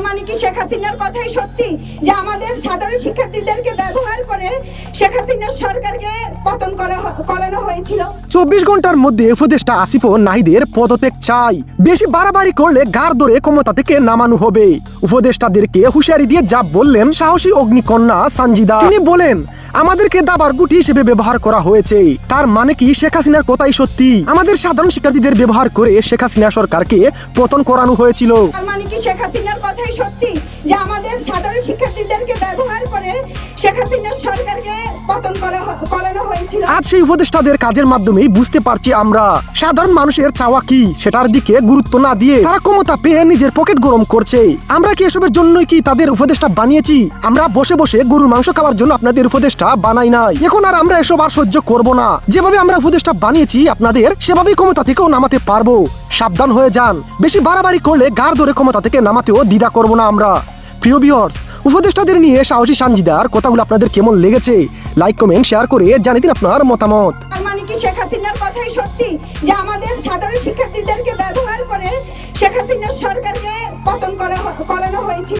মানে কি শেখ হাসিনার কথাই সত্যি? যে আমাদের সাধারণ শিক্ষার্থীদেরকে ব্যবহার করে শেখ হাসিনার সরকারকে পতন করানো হয়েছিল। চব্বিশ ঘণ্টার মধ্যে উপদেষ্টা আসিফ ও নাহিদের পদত্যাগ চাই। বেশি বাড়াবাড়ি করলে গার ধরে ক্ষমতা থেকে নামানো হবে। উপদেষ্টাদেরকে হুঁশিয়ারি দিয়ে যা বললেন সাহসী অগ্নিকন্যা সঞ্জিদা তিনি বলেন আমাদেরকে দাবার গুটি হিসেবে ব্যবহার করা হয়েছে। তার মানে কি শেখ হাসিনার কথাই সত্যি? আমাদের সাধারণ শিক্ষার্থীদের ব্যবহার করে শেখ হাসিনা সরকারকে পতন করানো হয়েছিল। তার মানে কি শেখ হাসিনার কথাই সত্যি? আজ সেই উপদেষ্টাদের কাজের মাধ্যমেই বুঝতে পারছি আমরা সাধারণ মানুষের চাওয়া কি, সেটার দিকে গুরুত্ব না দিয়ে তারা ক্ষমতা পেয়ে নিজের পকেট গরম করছে। আমরা কি এসবের জন্যই কি তাদের উপদেষ্টা বানিয়েছি? আমরা বসে বসে গরুর মাংস খাওয়ার জন্য আপনাদের উপদেষ্টা বানাই নাই। এখন আর আমরা এসব আর সহ্য করব না। যেভাবে আমরা উপদেষ্টা বানিয়েছি, আপনাদের সেভাবেই ক্ষমতা থেকেও নামাতে পারব। সাবধান হয়ে যান। বেশি বাড়াবাড়ি করলে গার ধরে ক্ষমতা থেকে নামাতেও দ্বিধা করব না আমরা। প্রিয় ভিউয়ার্স উপদেষ্টাদের নিয়ে সাহসী সানজিদার, কথাগুলো আপনাদের কেমন লেগেছে? লাইক কমেন্ট শেয়ার করে জানিয়ে দিন আপনার মতামত। মানে কথাই সত্যি? যে আমাদের সাধারণ ব্যবহার করে সরকারকে